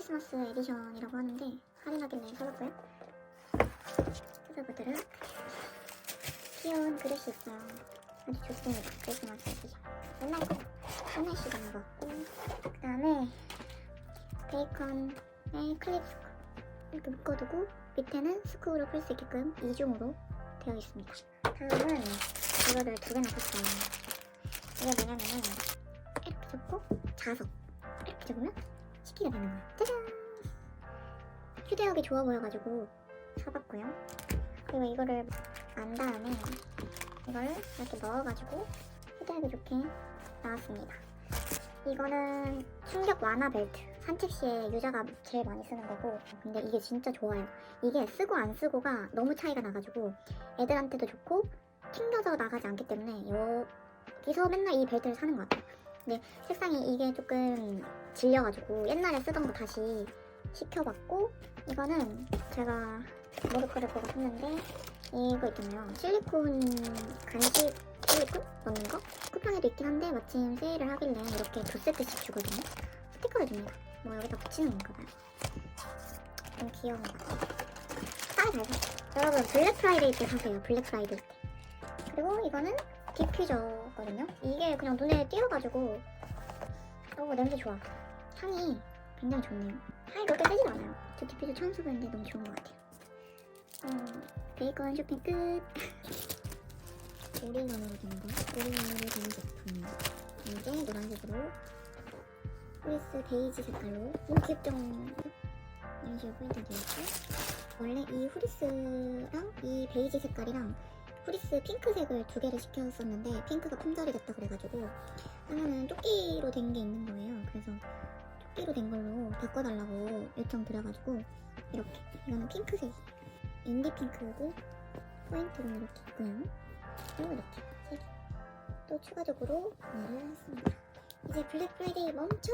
크리스마스 에디션이라고 하는데 할인하길래 사봤고요. 뜯어보도록 귀여운 그릇이 있어요. 아주 좋습니다. 크리스마스 에디션. 옛날 거. 옛날 시간 거. 그 다음에 베이컨의 클립 스크. 이렇게 묶어두고 밑에는 스크로 풀 수 있게끔 이중으로 되어 있습니다. 다음은 이거를 두 개나 샀어요. 이게 뭐냐면은 이렇게 접고 자석 이렇게 접으면 식기가 되는 거예요. 짜잔! 휴대하기 좋아 보여가지고 사봤고요. 그리고 이거를 안 다음에 이걸 이렇게 넣어가지고 휴대하기 좋게 나왔습니다. 이거는 충격 완화 벨트. 산책 시에 유자가 제일 많이 쓰는 거고 근데 이게 진짜 좋아요. 이게 쓰고 안 쓰고가 너무 차이가 나가지고 애들한테도 좋고 튕겨져 나가지 않기 때문에 여기서 맨날 이 벨트를 사는 것 같아요. 근데 색상이 이게 조금 질려가지고 옛날에 쓰던 거 다시 시켜봤고 이거는 제가 머리카락을 보고 샀는데 이거 있잖아요. 실리콘 간식 실리콘 넣는 거 쿠팡에도 있긴 한데 마침 세일을 하길래 이렇게 두 세트씩 주거든요. 스티커를 줍니다. 뭐 여기다 붙이는 건가 봐요. 좀 귀여운 것 같아요. 싸게 잘 샀어요. 여러분 블랙 프라이데이 때 사세요. 블랙 프라이데이 때. 그리고 이거는 디퓨저거든요. 이게 그냥 눈에 띄어가지고 어 냄새 좋아. 향이 굉장히 좋네요. 향이 그렇게 세지도 않아요. 저 디퓨저 처음 써봤는데 너무 좋은 것 같아요. 음, 베이컨 쇼핑 끝. 올인원으로 된 거. 올인원으로 된 제품. 이제 노란색으로 프리스 베이지 색깔로 귀엽죠? 이런 식으로 포인트 되어있고 원래 이 후리스랑 이 베이지 색깔이랑 후리스 핑크색을 두 개를 시켰었는데 핑크가 품절이 됐다 그래가지고 하나는 조끼로 된 게 있는 조끼로 된 걸로 바꿔달라고 요청 드려가지고 이렇게 이거는 핑크색이에요. 인디 핑크고 포인트는 이렇게 있고요. 그리고 이렇게 세 개. 또 추가적으로 구매를 했습니다. 이제 블랙 프라이데이 멈춰!